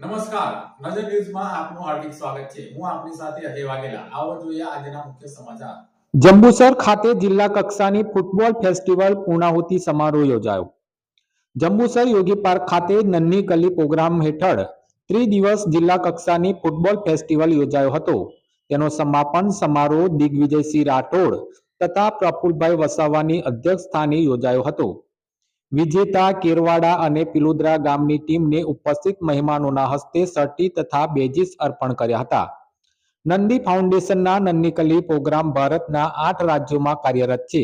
નમસ્કાર. નજર ન્યૂઝમાં આપનું હાર્દિક સ્વાગત છે. હું આપની સાથે અજય વાઘેલા. આવો જોઈએ આજના મુખ્ય સમાચાર. જંબુસર ખાતે જિલ્લા કક્ષાની ફૂટબોલ ફેસ્ટિવલ પૂર્ણાહુતિ સમારોહ યોજાયો. જંબુસર યોગી પાર્ક ખાતે નન્ની કલી પ્રોગ્રામ હેઠળ ત્રિદિવસ જિલ્લા કક્ષાની ફૂટબોલ ફેસ્ટિવલ યોજાયો હતો. તેનો સમાપન સમારોહ દિગ્વિજયસિંહ રાઠોડ તથા પ્રફુલભાઈ વસાવાની અધ્યક્ષસ્થાને યોજાયો હતો. વિજેતા કેરવાડા અને પિલુદ્રા ગામની ટીમને ઉપસ્થિત મહેમાનોના હસ્તે સર્ટી તથા બેજીસ અર્પણ કર્યા હતા. નંદી ફાઉન્ડેશનના નન્નીકલી પ્રોગ્રામ ભારતના આઠ રાજ્યોમાં કાર્યરત છે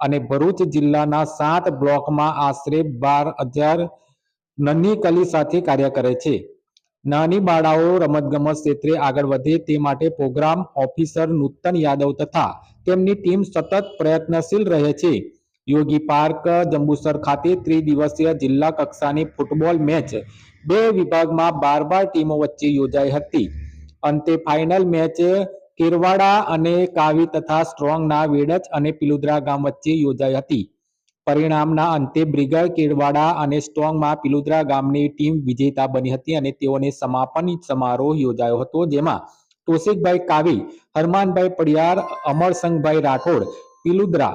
અને ભરૂચ જિલ્લાના સાત બ્લોકમાં આશરે બાર હજાર નન્નીકલી સાથે કાર્ય કરે છે. નાની બાળાઓ રમતગમત ક્ષેત્રે આગળ વધે તે માટે પ્રોગ્રામ ઓફિસર નૂતન યાદવ તથા તેમની ટીમ સતત પ્રયત્નશીલ રહે છે. યોગી પાર્ક, જંબુસર ખાતે ત્રિદિવસીય જિલ્લા કક્ષાની ફૂટબોલ મેચ બે વિભાગમાં બાર બાર ટીમો વચ્ચે યોજાઈ હતી. અંતે ફાઇનલ મેચ કેરવાડા અને કાવી તથા સ્ટ્રોંગના વેડચ અને પિલુદ્રા ગામ વચ્ચે યોજાઈ હતી. પરિણામના અંતે બ્રિગર કેરવાડા અને સ્ટ્રોંગમાં પિલુદ્રા ગામની ટીમ વિજેતા બની હતી અને તેઓને સમાપન સમારોહ યોજાયો હતો, જેમાં તોશિકભાઈ કાવી, હરમાનભાઈ પડિયાર અમરસંગભાઈ રાઠોડ, પિલુદ્રા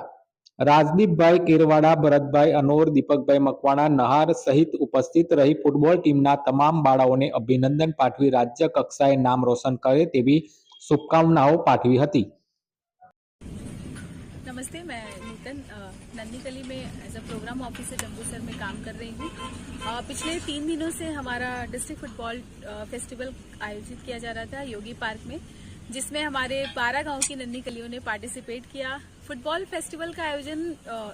રાજદીપભાઈ કેરવાડા ભરતભાઈ અનોર દીપકભાઈ મકવાણા નહાર સહિત ઉપસ્થિત રહી ફૂટબોલ ટીમના તમામ બાળાઓને અભિનંદન પાઠવી રાજ્ય કક્ષાએ નામ રોશન કરે તેવી શુભકામનાઓ પાઠવી હતી नमस्ते मैं नूतन अ, नन्ही कली में as a programme officer Jambusar में काम कर रही हूँ अ, पिछले तीन दिनों से हमारा डिस्ट्रिक्ट फुटबॉल अ, फेस्टिवल आयोजित किया जा रहा था योगी पार्क में जिसमें हमारे बारह गाँव की नन्ही कलियों ने पार्टिसिपेट किया। फुटबॉल फेस्टिवल का आयोजन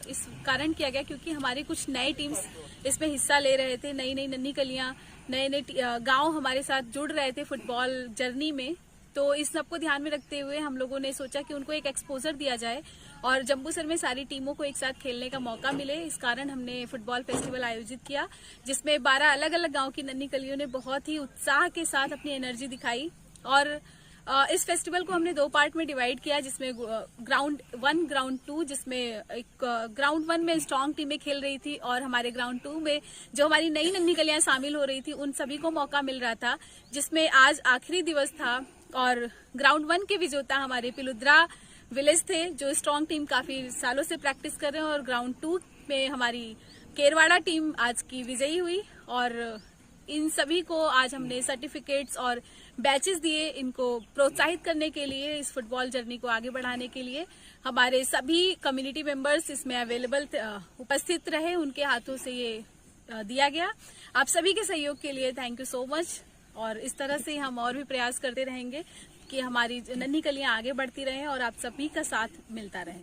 इस कारण किया गया क्योंकि हमारी कुछ नए टीम्स इसमें हिस्सा ले रहे थे नई नई नन्ही कलियाँ नए नए गाँव हमारे साथ जुड़ रहे थे फुटबॉल जर्नी में। तो इस सबको ध्यान में रखते हुए हम लोगों ने सोचा कि उनको एक एक्सपोजर दिया जाए और जम्बूसर में सारी टीमों को एक साथ खेलने का मौका मिले। इस कारण हमने फुटबॉल फेस्टिवल आयोजित किया, जिसमें 12 अलग अलग गाँव की नन्ही कलियों ने बहुत ही उत्साह के साथ अपनी एनर्जी दिखाई और इस फेस्टिवल को हमने दो पार्ट में डिवाइड किया, जिसमें ग्राउंड वन, ग्राउंड टू, जिसमें एक ग्राउंड वन में स्ट्रांग टीमें खेल रही थी और हमारे ग्राउंड टू में जो हमारी नई नन्ही गलियाँ शामिल हो रही थी, उन सभी को मौका मिल रहा था, जिसमें आज आखिरी दिवस था और ग्राउंड वन के विजेता हमारे पिलुद्रा विलेज थे, जो स्ट्रांग टीम काफ़ी सालों से प्रैक्टिस कर रहे हैं और ग्राउंड टू में हमारी केरवाड़ा टीम आज की विजयी हुई और इन सभी को आज हमने सर्टिफिकेट्स और बैचेस दिए इनको प्रोत्साहित करने के लिए इस फुटबॉल जर्नी को आगे बढ़ाने के लिए। हमारे सभी कम्युनिटी मेंबर्स इसमें अवेलेबल उपस्थित रहे उनके हाथों से ये दिया गया। आप सभी के सहयोग के लिए थैंक यू सो मच और इस तरह से हम और भी प्रयास करते रहेंगे कि हमारी नन्ही कलियाँ आगे बढ़ती रहें और आप सभी का साथ मिलता रहे।